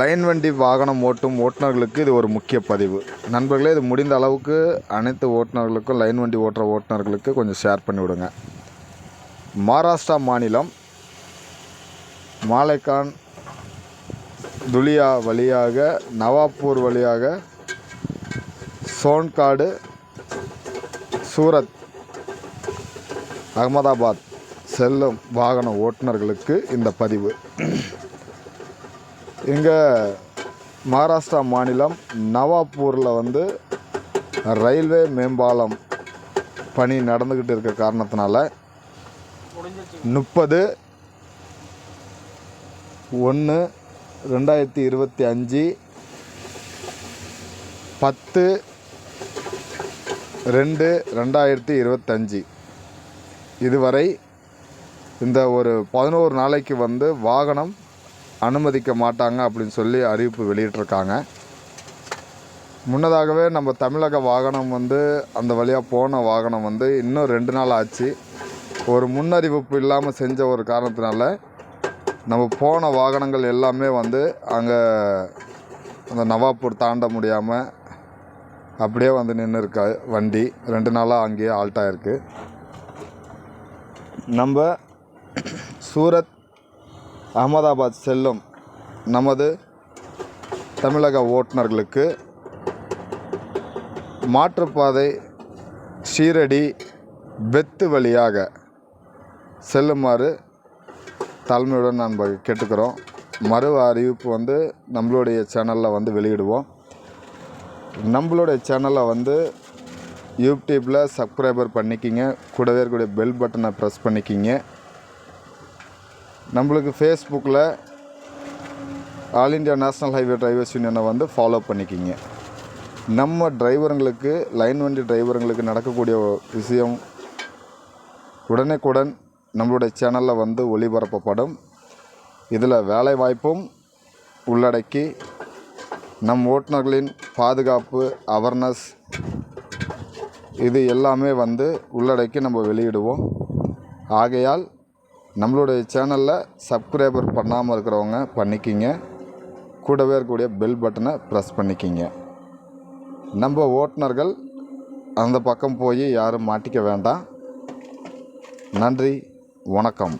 Line வண்டி வாகனம் ஓட்டும் ஓட்டுநர்களுக்கு இது ஒரு முக்கிய பதிவு. நண்பர்களே இது முடிந்த அளவுக்கு அனைத்து ஓட்டுநர்களுக்கும் லைன் வண்டி ஓட்டுற ஓட்டுநர்களுக்கு கொஞ்சம் ஷேர் பண்ணிவிடுங்க. மகாராஷ்டிரா மாநிலம் மாலைக்கான் துலியா வழியாக நவாப்பூர் வழியாக சோன்காடு சூரத் அகமதாபாத் செல்லும் வாகன ஓட்டுநர்களுக்கு இந்த பதிவு. இங்கே மகாராஷ்டிரா மாநிலம் நவாப்பூரில் வந்து ரயில்வே மேம்பாலம் பணி நடந்துக்கிட்டு இருக்க காரணத்தினால முப்பது ஒன்று ரெண்டாயிரத்தி இருபத்தி அஞ்சு பத்து ரெண்டு ரெண்டாயிரத்தி இருபத்தஞ்சி. இதுவரை இந்த ஒரு பதினோரு நாளைக்கு வந்து வாகனம் அனுமதிக்க மாட்டாங்க அப்படின்னு சொல்லி அறிவிப்பு வெளியிட்டிருக்காங்க. முன்னதாகவே நம்ம தமிழக வாகனம் வந்து அந்த வழியாக போன வாகனம் வந்து இன்னும் ரெண்டு நாள் ஆச்சு. ஒரு முன்னறிவிப்பு இல்லாமல் செஞ்ச ஒரு காரணத்தினால நம்ம போன வாகனங்கள் எல்லாமே வந்து அங்கே அந்த நவாப்பூர் தாண்ட முடியாமல் அப்படியே வந்து நின்று இருக்கா வண்டி ரெண்டு நாளாக அங்கேயே ஆல்ட் ஆயிருக்கு. நம்ம சூரத் அகமதாபாத் செல்லும் நமது தமிழக ஓட்டுநர்களுக்கு மாற்றுப்பாதை ஷீரடி பெத்து வழியாக செல்லுமாறு தலைமையுடன் நான் கேட்டுக்கிறோம். மறு அறிவிப்பு வந்து நம்மளுடைய சேனலில் வந்து வெளியிடுவோம். நம்மளுடைய சேனலை வந்து யூடியூப்பில் சப்ஸ்கிரைபர் பண்ணிக்கிங்க. கூடவே இருக்கக்கூடிய பெல் பட்டனை ப்ரெஸ் பண்ணிக்கிங்க. நம்மளுக்கு ஃபேஸ்புக்கில் all India national highway drivers யூனியனை வந்து ஃபாலோ பண்ணிக்கிங்க. நம்ம டிரைவருங்களுக்கு லைன் வண்டி டிரைவருங்களுக்கு நடக்கக்கூடிய விஷயம் உடனுக்குடன் நம்மளுடைய சேனலில் வந்து ஒளிபரப்பப்படும். இதில் வேலை வாய்ப்பும் உள்ளடக்கி நம் ஓட்டுநர்களின் பாதுகாப்பு அவர்னஸ் இது எல்லாமே வந்து உள்ளடக்கி நம்ம வெளியிடுவோம். ஆகையால் நம்மளுடைய சேனலில் சப்ஸ்கிரைபர் பண்ணாமல் இருக்கிறவங்க பண்ணிக்கிங்க. கூடவே இருக்கக்கூடிய பெல் பட்டனை ப்ரெஸ் பண்ணிக்கிங்க. நம்ம ஓட்டுநர்கள் அந்த பக்கம் போய் யாரும் மாட்டிக்க வேண்டாம். நன்றி வணக்கம்.